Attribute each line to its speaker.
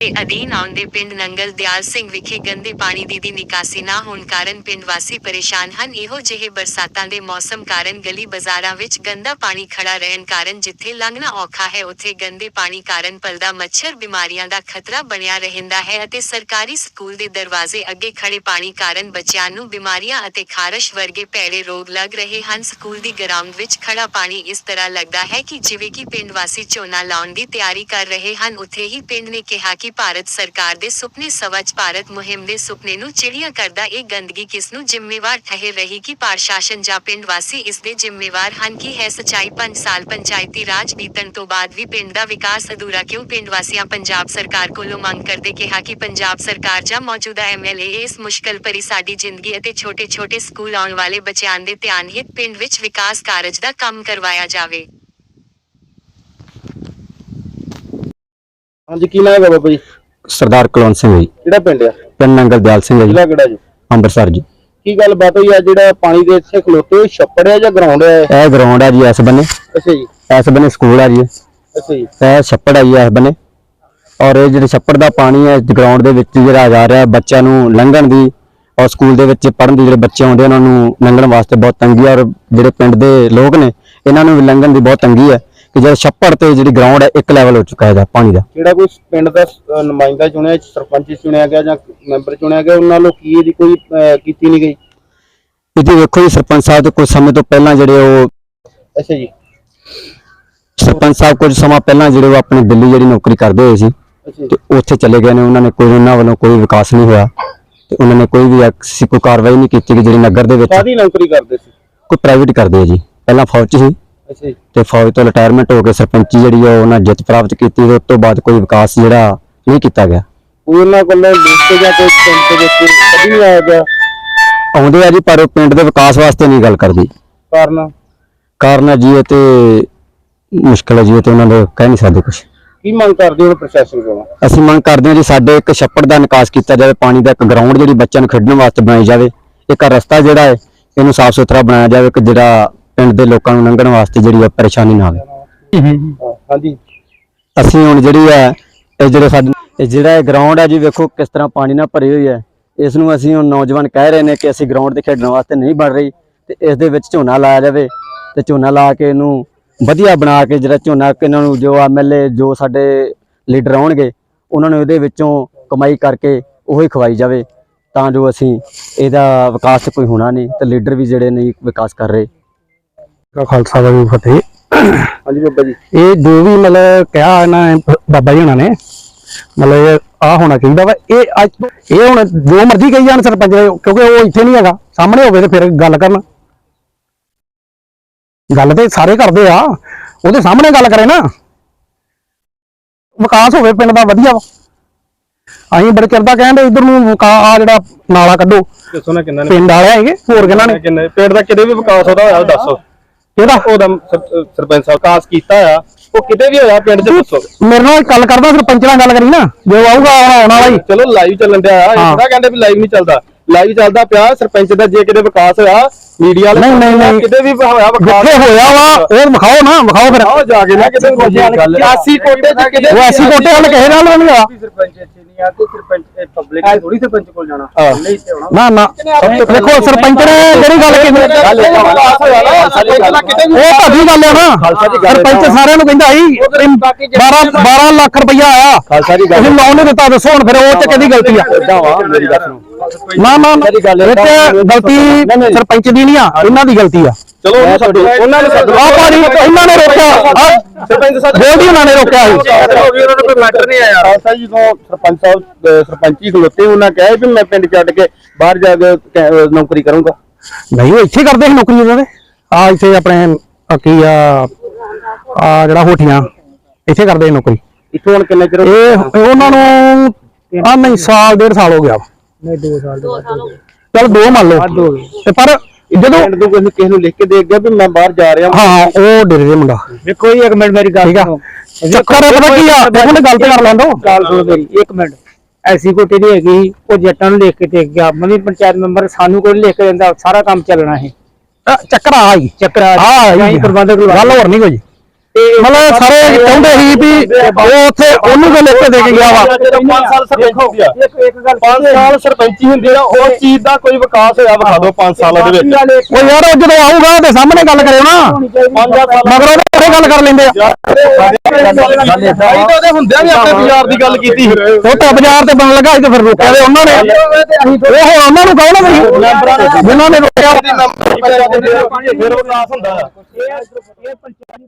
Speaker 1: ਦੇ ਅਧੀਨ ਆਉਂਦੇ ਪਿੰਡ ਨੰਗਲ ਦਿਆਲ ਸਿੰਘ ਵਿਖੇ ਗੰਦੇ ਪਾਣੀ ਦੀ ਦੀ ਨਿਕਾਸੀ ਨਾ ਹੋਣ ਕਾਰਨ ਪਿੰਡ ਵਾਸੀ ਪਰੇਸ਼ਾਨ ਹਨ। ਇਹੋ ਜਿਹੇ ਬਰਸਾਤਾਂ ਦੇ ਮੌਸਮ ਕਾਰਨ ਗਲੀ ਬਾਜ਼ਾਰਾਂ ਵਿੱਚ ਗੰਦਾ ਪਾਣੀ ਖੜਾ ਰਹਿਣ ਕਾਰਨ ਜਿੱਥੇ ਲੰਘਣਾ ਔਖਾ ਹੈ, ਉੱਥੇ ਗੰਦੇ ਪਾਣੀ ਕਾਰਨ ਪਲਦਾ ਮੱਛਰ ਬਿਮਾਰੀਆਂ ਦਾ ਖਤਰਾ ਬਣਿਆ ਰਹਿੰਦਾ ਹੈ ਅਤੇ ਸਰਕਾਰੀ ਸਕੂਲ ਦੇ ਦਰਵਾਜ਼ੇ ਅੱਗੇ ਖੜੇ ਪਾਣੀ ਕਾਰਨ ਬੱਚਿਆਂ ਨੂੰ ਬਿਮਾਰੀਆਂ ਅਤੇ ਖਾਰਸ਼ ਵਰਗੇ ਭੈੜੇ ਰੋਗ ਲੱਗ ਰਹੇ ਹਨ। ਸਕੂਲ ਦੀ ਗਰਾਊਂਡ ਵਿੱਚ ਖੜਾ ਪਾਣੀ ਇਸ ਤਰ੍ਹਾਂ ਲੱਗਦਾ ਹੈ ਕਿ ਜਿਵੇਂ ਕਿ ਪਿੰਡ ਵਾਸੀ ਝੋਨਾ ਲਾਉਣ ਦੀ ਤਿਆਰੀ ਕਰ ਰਹੇ ਹਨ। ਉੱਥੇ ਹੀ ਪਿੰਡ ਨੇ ਕਿਹਾ ਕਿ ਭਾਰਤ ਸਰਕਾਰ ਦੇ ਸੁਪਨੇ ਸਵੱਛ ਭਾਰਤ ਮੁਹਿੰਮ ਦੇ ਸੁਪਨੇ ਨੂੰ ਚਿੜੀਆਂ ਕਰਦਾ ਇਹ ਗੰਦਗੀ ਕਿਸ ਨੂੰ ਜ਼ਿੰਮੇਵਾਰ ਠਹਿਰ ਰਹੀ ਕਿ ਪ੍ਰਸ਼ਾਸਨ ਜਾਂ ਪਿੰਡ ਵਾਸੀ ਇਸ ਦੇ ਜ਼ਿੰਮੇਵਾਰ ਹਨ ਕਿ ਹੈ ਸਚਾਈ 5 ਸਾਲ ਪੰਚਾਇਤੀ ਰਾਜ ਬੀਤਣ ਤੋਂ ਬਾਅਦ ਵੀ ਪਿੰਡ ਦਾ ਵਿਕਾਸ ਅਧੂਰਾ ਕਿਉਂ ਪਿੰਡ ਵਾਸੀਆਂ ਪੰਜਾਬ ਸਰਕਾਰ ਕੋਲੋਂ ਮੰਗ ਕਰਦੇ ਕਿਹਾ ਕਿ ਪੰਜਾਬ ਸਰਕਾਰ ਜਾਂ ਮੌਜੂਦਾ ਐਮਐਲਏ ਇਸ ਮੁਸ਼ਕਲ ਭਰੀ ਸਾਡੀ ਜ਼ਿੰਦਗੀ ਅਤੇ ਛੋਟੇ-ਛੋਟੇ ਸਕੂਲ ਆਉਣ ਵਾਲੇ ਬੱਚਿਆਂ ਦੇ ਧਿਆਨ ਹਿੱਤ ਪਿੰਡ ਵਿੱਚ ਵਿਕਾਸ ਕਾਰਜ ਦਾ ਕੰਮ ਕਰਵਾਇਆ ਜਾਵੇ।
Speaker 2: ਹਾਂਜੀ ਕੀ ਨਾਮ ਹੈ ਬਾਬਾ ਜੀ?
Speaker 3: ਸਰਦਾਰ ਕੁਲਵੰਤ ਸਿੰਘ ਜੀ।
Speaker 2: ਕਿਹੜਾ ਪਿੰਡ ਆ?
Speaker 3: ਪਿੰਡ ਨੰਗਲ ਦਿਆਲ ਸਿੰਘ ਹੈ ਜੀ।
Speaker 2: ਜ਼ਿਲ੍ਹਾ ਕਿਹੜਾ ਜੀ?
Speaker 3: ਅੰਮ੍ਰਿਤਸਰ ਜੀ।
Speaker 2: ਕੀ ਗੱਲ ਬਾਤ ਹੋਈ ਆ? ਜਿਹੜਾ ਪਾਣੀ ਦੇ ਇੱਥੇ ਖਲੋਤੇ ਛੱਪੜ ਹੈ ਜਾਂ ਗਰਾਊਂਡ ਹੈ
Speaker 3: ਇਹ? ਗਰਾਊਂਡ ਹੈ ਜੀ ਇਸ ਬੰਨੇ।
Speaker 2: ਅੱਛਾ ਜੀ।
Speaker 3: ਇਸ ਬੰਨੇ ਸਕੂਲ ਹੈ ਜੀ
Speaker 2: ਅੱਛਾ ਜੀ।
Speaker 3: ਇਹ ਛੱਪੜ ਹੈ ਜੀ ਇਸ ਬੰਨੇ। ਔਰ ਇਹ ਜਿਹੜੇ ਛੱਪੜ ਦਾ ਪਾਣੀ ਹੈ ਗਰਾਊਂਡ ਦੇ ਵਿੱਚ ਜਿਹੜਾ ਜਾ ਰਿਹਾ ਬੱਚਿਆਂ ਨੂੰ ਲੰਘਣ ਦੀ ਔਰ ਸਕੂਲ ਦੇ ਵਿੱਚ ਪੜ੍ਹਨ ਦੀ ਜਿਹੜੇ ਬੱਚੇ ਆਉਂਦੇ ਉਹਨਾਂ ਨੂੰ ਲੰਘਣ ਵਾਸਤੇ ਬਹੁਤ ਤੰਗੀ ਔਰ ਜਿਹੜੇ ਪਿੰਡ ਦੇ ਲੋਕ ਨੇ ਇਹਨਾਂ ਨੂੰ ਵੀ ਲੰਘਣ ਦੀ ਬਹੁਤ ਤੰਗੀ ਹੈ ਕਿ ਜਿਹੜਾ ਛੱਪੜ ਤੇ ਜਿਹੜੀ ਗਰਾਊਂਡ ਹੈ ਇੱਕ ਲੈਵਲ ਹੋ ਚੁੱਕਾ ਹੈ ਇਹਦਾ ਪਾਣੀ ਦਾ।
Speaker 2: ਜਿਹੜਾ ਕੋਈ ਪਿੰਡ ਦਾ ਨੁਮਾਇੰਦਾ ਚੁਣਿਆ ਸਰਪੰਚ ਚੁਣਿਆ ਗਿਆ ਜਾਂ ਮੈਂਬਰ ਚੁਣਿਆ ਗਿਆ ਉਹਨਾਂ ਵੱਲੋਂ ਕੀ ਇਹਦੀ ਕੋਈ ਕੀਤੀ ਨਹੀਂ ਗਈ?
Speaker 3: ਇਹਦੀ ਵੇਖੋ ਜੀ ਸਰਪੰਚ ਸਾਹਿਬ ਤੇ ਕੁਝ ਸਮੇਂ ਤੋਂ ਪਹਿਲਾਂ ਜਿਹੜੇ ਉਹ
Speaker 2: ਅੱਛਾ ਜੀ।
Speaker 3: ਸਰਪੰਚ ਸਾਹਿਬ ਕੁਝ ਸਮਾਂ ਪਹਿਲਾਂ ਜਿਹੜੇ ਉਹ ਆਪਣੀ ਦਿੱਲੀ ਜਿਹੜੀ ਨੌਕਰੀ ਕਰਦੇ ਹੋਏ ਸੀ
Speaker 2: ਅੱਛਾ ਜੀ।
Speaker 3: ਤੇ ਉੱਥੇ ਚਲੇ ਗਏ ਨੇ ਉਹਨਾਂ ਨੇ ਕੋਈ ਉਹਨਾਂ ਵੱਲੋਂ ਕੋਈ ਵਿਕਾਸ ਨਹੀਂ ਹੋਇਆ ਤੇ ਉਹਨਾਂ ਨੇ ਕੋਈ ਵੀ ਐਕਸੀ ਕੋਈ ਕਾਰਵਾਈ ਨਹੀਂ ਕੀਤੀ ਕਿ ਜਿਹੜੀ ਨਗਰ ਦੇ ਵਿੱਚ
Speaker 2: ਕਾਦੀ ਨੌਕਰੀ ਕਰਦੇ ਸੀ?
Speaker 3: ਕੋਈ ਪ੍ਰਾਈਵੇਟ ਕਰਦੇ ਆ ਜੀ। ਪਹਿਲਾਂ ਫੌਜ 'ਚ ਸੀ।
Speaker 2: ਜੀ
Speaker 3: ਤੇ ਫੌਜ ਤੋਂ ਰਿਟਾਇਰਮੈਂਟ ਹੋ ਕੇ ਸਰਪੰਚੀ ਜਿਹੜੀ ਆ ਉਹਨਾਂ ਜਿੱਤ ਪ੍ਰਾਪਤ ਕੀਤੀ ਤੇ ਉਸ ਤੋਂ ਬਾਅਦ ਕੋਈ ਵਿਕਾਸ ਜਿਹੜਾ ਨਹੀਂ ਕੀਤਾ ਗਿਆ।
Speaker 2: ਉਹਨਾਂ ਕੋਲੋਂ ਲਿਸਟ ਜਾਂ ਕੋਈ ਪਿੰਡ ਦੇ ਵਿੱਚ ਕਦੀ ਨਹੀਂ ਆਇਆ ਗਿਆ।
Speaker 3: ਆਉਂਦੇ ਆ ਜੀ ਪਰ ਉਹ ਪਿੰਡ ਦੇ ਵਿਕਾਸ ਵਾਸਤੇ ਨਹੀਂ ਗੱਲ ਕਰਦੀ।
Speaker 2: ਕਾਰਨ?
Speaker 3: ਕਾਰਨ ਹੈ ਜੀ ਇਹ ਤੇ ਮੁਸ਼ਕਲ ਹੈ ਜੀ ਇਹ ਤੇ ਉਹਨਾਂ ਦੇ ਕਹਿ ਨਹੀਂ ਸਕਦੇ ਕੁਝ
Speaker 2: ਕੀ ਮੰਗ ਕਰਦੇ ਹੋ ਪ੍ਰਸ਼ਾਸਨ ਕੋਲੋਂ?
Speaker 3: ਅਸੀਂ ਮੰਗ ਕਰਦੇ ਹਾਂ ਜੀ ਸਾਡੇ ਇੱਕ ਛੱਪੜ ਦਾ ਨਿਕਾਸ ਕੀਤਾ ਜਾਵੇ ਪਾਣੀ ਦਾ ਇੱਕ ਗਰਾਊਂਡ ਜਿਹੜੀ ਬੱਚਿਆਂ ਨੂੰ ਖੇਡਣ ਵਾਸਤੇ ਬਣਾਈ ਜਾਵੇ। ਇੱਕ ਰਸਤਾ ਜਿਹੜਾ ਹੈ ਇਹਨੂੰ ਸਾਫ਼ ਸੁਥਰਾ ਬਣਾਇਆ ਜਾਵੇ ਕਿ ਜਿਹੜਾ ਪਿੰਡ ਦੇ ਲੋਕਾਂ ਨੂੰ ਲੰਘਣ ਵਾਸਤੇ ਜਿਹੜੀ ਆ ਪਰੇਸ਼ਾਨੀ ਨਾ ਆਵੇ।
Speaker 2: ਹਾਂਜੀ।
Speaker 3: ਅਸੀਂ ਹੁਣ ਜਿਹੜੀ ਹੈ ਇਹ ਜਿਹੜੇ ਸਾਡੇ ਇਹ ਜਿਹੜਾ ਇਹ ਗਰਾਊਂਡ ਹੈ ਜੀ ਵੇਖੋ ਕਿਸ ਤਰ੍ਹਾਂ ਪਾਣੀ ਨਾਲ ਭਰੀ ਹੋਈ ਹੈ ਇਸ ਨੂੰ ਅਸੀਂ ਹੁਣ ਨੌਜਵਾਨ ਕਹਿ ਰਹੇ ਨੇ ਕਿ ਅਸੀਂ ਗਰਾਊਂਡ ਤੇ ਖੇਡਣ ਵਾਸਤੇ ਨਹੀਂ ਬਣ ਰਹੀ। ਤੇ ਇਸ ਦੇ ਵਿੱਚ ਝੋਨਾ ਲਾਇਆ ਜਾਵੇ। ਤੇ ਝੋਨਾ ਲਾ ਕੇ ਇਹਨੂੰ ਵਧੀਆ ਬਣਾ ਕੇ ਜਿਹੜਾ ਝੋਨਾ ਇਹਨਾਂ ਨੂੰ ਜੋ ਐਮਐਲਏ ਜੋ ਸਾਡੇ ਲੀਡਰ ਆਉਣਗੇ ਉਹਨਾਂ ਨੂੰ ਇਹਦੇ ਵਿੱਚੋਂ ਕਮਾਈ ਕਰਕੇ ਉਹੀ ਖਵਾਈ ਜਾਵੇ। ਤਾਂ ਜੋ ਅਸੀਂ ਇਹਦਾ ਵਿਕਾਸ ਕੋਈ ਹੋਣਾ ਨਹੀਂ ਤੇ ਲੀਡਰ ਵੀ ਜਿਹੜੇ ਨਹੀਂ ਵਿਕਾਸ ਕਰ ਰਹੇ।
Speaker 4: ਕਾ ਖਾਲਸਾ ਵਾਹਿਗੁਰੂ ਫਤਿਹ।
Speaker 2: ਹਾਂਜੀ ਬਾਬਾ ਜੀ।
Speaker 4: ਇਹ ਜੋ ਵੀ ਮਤਲਬ ਕਿਹਾ ਇਹਨਾਂ ਨੇ ਬਾਬਾ ਜੀ ਹੁਣਾਂ ਨੇ ਮਤਲਬ ਆ ਹੋਣਾ ਚਾਹੀਦਾ ਵਾ। ਇਹ ਅੱਜ ਇਹ ਹੁਣ ਜੋ ਮਰਜ਼ੀ ਕਹੀ ਜਾਣ ਸਰਪੰਚ ਕਿਉਂਕਿ ਉਹ ਇੱਥੇ ਨਹੀਂ ਹੈਗਾ। ਸਾਹਮਣੇ ਹੋਵੇ ਤੇ ਫਿਰ ਗੱਲ ਕਰਨ। ਗੱਲ ਤੇ ਸਾਰੇ ਕਰਦੇ ਆ। ਉਹਦੇ ਸਾਹਮਣੇ ਗੱਲ ਕਰੇ ਨਾ। ਵਿਕਾਸ ਹੋਵੇ ਪਿੰਡ ਦਾ ਵਧੀਆ ਵਾ। ਅਸੀਂ ਬੜੇ ਚਿਰ ਦਾ ਕਹਿੰਦੇ ਇਧਰ ਨੂੰ ਆ ਜਿਹੜਾ ਨਾਲਾ ਕੱਢੋ।
Speaker 2: ਦੱਸੋ ਨਾ ਕਿੰਨਾ
Speaker 4: ਪਿੰਡ ਵਾਲੇ ਹੈਗੇ ਹੋਰ ਕਿਹਨਾਂ ਨੇ?
Speaker 2: ਕਿੰਨੇ ਪਿੰਡ ਦਾ ਕਿਤੇ ਵੀ ਵਿਕਾਸ ਉਹਦਾ ਹੋਇਆ ਦੱਸੋ।
Speaker 4: ਇਹਦਾ
Speaker 2: ਉਹਦਾ ਸਰ- ਸਰਪੰਚ ਸਾਹਿਬ ਵਿਕਾਸ ਕੀਤਾ ਆ ਉਹ ਕਿਤੇ ਵੀ ਹੋਇਆ ਪਿੰਡ 'ਚ ਦੱਸੋ
Speaker 4: ਮੇਰੇ ਨਾਲ ਗੱਲ ਕਰਦਾ ਸਰਪੰਚ ਨਾਲ ਗੱਲ ਕਰੀ ਨਾ। ਜੋ ਆਊਗਾ ਆਉਣ ਵਾਲਾ ਹੀ।
Speaker 2: ਚਲੋ ਲਾਈਵ ਚੱਲਣ ਡਿਆ ਆ।
Speaker 4: ਹਾਂ।
Speaker 2: ਇਹਦਾ ਕਹਿੰਦੇ ਵੀ ਲਾਈਵ ਨਹੀਂ ਚੱਲਦਾ। ਲਾਈਵ ਚੱਲਦਾ ਪਿਆ ਸਰਪੰਚ ਦਾ ਜੇ ਕਿਤੇ ਵਿਕਾਸ ਹੋਇਆ ਮੀਡੀਆ ਵਾਲੇ
Speaker 4: ਨਹੀਂ, ਨਹੀਂ, ਨਹੀਂ।
Speaker 2: ਕਿਤੇ ਵੀ ਹੋਇਆ ਵਿਕਾਸ
Speaker 4: ਜਿੱਥੇ ਹੋਇਆ। ਵਾ ਉਹ ਵਿਖਾਓ ਨਾ ਵਿਖਾਓ ਫਿਰ।
Speaker 2: ਆਓ ਜਾ ਕੇ ਨਾ ਕਿਤੇ ਸਿਆਸੀ ਕੋਟੇ 'ਚ ਕਿਤੇ
Speaker 4: ਉਹ ਐਸੀ ਕੋਟੇ ਵਾਲੇ ਕਿਸੇ ਨਾਲ ਨਹੀਂ ਆ।
Speaker 5: ਸਰਪੰਚ ਇੱਥੇ ਨਹੀਂ ਆ ਤੇ ਸਰਪੰਚ ਪਬਲਿਕ ਥੋੜੀ ਸਰਪੰਚ ਕੋਲ ਜਾਣਾ।
Speaker 2: ਹਾਂ।
Speaker 5: ਨਹੀਂ ਇੱਥੇ ਆਉਣਾ।
Speaker 4: ਨਾ ਨਾ। ਦੇਖੋ ਸਰਪੰਚ ਨੇ ਜਿਹੜੀ ਗੱਲ ਕੀਤੀ। ਉਹ ਤੁਹਾਡੀ ਗੱਲ ਨਾ ਸਰਪੰਚ ਸਾਰਿਆਂ ਨੂੰ ਕਹਿੰਦਾ ਸੀ 12 12 ਲੱਖ ਰੁਪਇਆ ਆਇਆ।
Speaker 2: ਖਾਲਸਾ ਗੱਲ
Speaker 4: ਨਹੀਂ ਦਿੱਤਾ ਦੱਸੋ ਹੁਣ ਫਿਰ ਉਹ ਚ ਕਿਹਦੀ ਗਲਤੀ ਆ?
Speaker 2: ਏਦਾਂ ਵਾ ਮੇਰੀ ਗੱਲ ਸੁਣੋ।
Speaker 4: ਨਾ ਗਲਤੀ ਸਰਪੰਚ ਦੀ ਨਹੀਂ ਆ ਇਹਨਾਂ ਦੀ ਗਲਤੀ ਆ।
Speaker 2: ਚਲੋ ਉਹਨੂੰ ਨੇ ਸੱਦੋ।
Speaker 4: ਆਹ ਭਾਜੀ ਇਹਨਾਂ ਨੇ ਰੋਕਿਆ।
Speaker 2: ਸਰਪੰਚ ਸਾਹਿਬ
Speaker 4: ਗੋਲਡੀ ਉਹਨਾਂ ਨੇ ਰੋਕਿਆ ਸੀ
Speaker 2: ਉਹਨਾਂ ਨੂੰ ਕੋਈ ਮੈਟਰ ਨਹੀਂ ਆਇਆ। ਖਾਲਸਾ ਜੀ ਤੋਂ ਸਰਪੰਚ ਸਾਹਿਬ ਸਰਪੰਚੀ ਖਲੋਤੇ ਉਹਨਾਂ ਕਿਹਾ ਵੀ ਮੈਂ ਪਿੰਡ ਛੱਡ ਕੇ ਬਾਹਰ ਜਾ ਕੇ ਨੌਕਰੀ ਕਰੂੰਗਾ।
Speaker 4: ਨਹੀਂ ਉਹ ਇੱਥੇ ਕਰਦੇ ਸੀ ਨੌਕਰੀ ਉਹਨਾਂ ਦੇ। ਆ ਇੱਥੇ ਆਪਣੇ ਕੀ ਆ ਆ ਜਿਹੜਾ ਹੋਠੀਆਂ ਇੱਥੇ ਕਰਦੇ ਸੀ ਨੌਕਰੀ।
Speaker 2: ਇੱਥੋਂ ਹੁਣ ਕਿੰਨੇ ਚਿਰ
Speaker 4: ਇਹ ਉਹਨਾਂ ਨੂੰ ਆ ਨਹੀਂ ਸਾਲ ਡੇਢ ਸਾਲ ਹੋ ਗਿਆ। ਨਹੀਂ 2 ਸਾਲ ਚਲ ਦੋ ਮੰਨ ਲਓ। ਤੇ ਪਰ ਜਦੋਂ
Speaker 2: ਪਿੰਡ ਤੋਂ ਕਿਸੇ ਕਿਸੇ ਨੂੰ ਲਿਖ ਕੇ ਦੇ ਗਿਆ ਵੀ ਮੈਂ ਬਾਹਰ ਜਾ ਰਿਹਾ
Speaker 4: ਹਾਂ ਉਹ ਡੇਰੇ ਦੇ ਮੁੰਡਾ।
Speaker 5: ਵੇਖੋ ਜੀ ਇੱਕ ਮਿੰਟ ਮੇਰੀ ਗੱਲ
Speaker 4: ਠੀਕ ਆ। ਚੱਕਰ ਪਤਾ ਕੀ ਆ? ਦੇਖੋ ਨੇ ਗੱਲ ਤੇ ਕਰ ਲੈਂਦੋ।
Speaker 5: ਗੱਲ ਸੁਣੋ ਮੇਰੀ ਇੱਕ ਮਿੰਟ। ਐਸੀ ਕੋਟੀ ਦੀ ਹੈਗੀ ਉਹ ਜੱਟਾਂ ਨੂੰ ਲਿਖ ਕੇ ਦੇ ਗਿਆ। ਮੈਂ ਵੀ ਪੰਚਾਇਤ ਮੈਂਬਰ ਸਾਨੂੰ ਕੋਈ ਲਿਖ ਕੇ ਦਿੰਦਾ ਸਾਰਾ ਕੰਮ ਚੱਲਣਾ ਹੈ
Speaker 4: ਚੱਕਰ ਆ ਹੀ
Speaker 5: ਚੱਕਰਾ
Speaker 4: ਆ
Speaker 5: ਅਸੀਂ ਪ੍ਰਬੰਧਕ
Speaker 4: ਗੱਲ ਹੋਰ ਨਹੀਂ ਕੋਈ। ਮਤਲਬ ਸਾਰੇ ਚਾਹੁੰਦੇ ਸੀ ਵੀ ਉਹ ਉੱਥੇ ਉਹਨੂੰ ਕੋਈ ਲਿਖ ਕੇ ਦੇ ਕੇ ਗਿਆ ਵਾ।
Speaker 2: ਜਦੋਂ 5 ਸਾਲ ਸਰਪੰਚ ਹੋ ਗਿਆ
Speaker 5: ਇੱਕ ਇੱਕ ਗੱਲ
Speaker 2: 5 ਸਾਲ ਸਰਪੰਚੀ ਹੁੰਦੀ ਨਾ ਉਸ ਚੀਜ਼ ਦਾ ਕੋਈ ਵਿਕਾਸ ਹੋਇਆ ਵਿਖਾ ਦਿਓ 5 ਸਾਲਾਂ ਦੇ ਵਿੱਚ।
Speaker 4: ਉਹ ਯਾਰ ਉਹ ਜਦੋਂ ਆਊਗਾ ਤੇ ਸਾਹਮਣੇ ਗੱਲ ਕਰਿਓ ਨਾ।
Speaker 2: 5 ਸਾਲ
Speaker 4: ਮਗਰ ਉਹਦੇ ਗੱਲ ਕਰ ਲੈਂਦੇ ਆ।
Speaker 2: ਅਸੀਂ ਤਾਂ ਉਹਦੇ ਹੁੰਦਿਆਂ ਵੀ ਆਪਣੇ ਬਾਜ਼ਾਰ ਦੀ ਗੱਲ ਕੀਤੀ
Speaker 4: ਉਹ ਤਾਂ ਬਾਜ਼ਾਰ ਤੇ ਬਣਨ ਲੱਗਾ ਸੀ ਤੇ ਫਿਰ ਰੋਕਿਆ ਤੇ ਉਹਨਾਂ ਨੇ। ਉਹ ਉਹਨਾਂ ਨੂੰ ਕਹੋ ਨਾ ਵੀ ਜਿਨ੍ਹਾਂ ਨੇ ਰੋਕਿਆ।
Speaker 2: ਫਿਰ ਵਿਕਾਸ ਹੁੰਦਾ।
Speaker 5: ਇਹ ਇਹ ਪੰਚਾਇਤ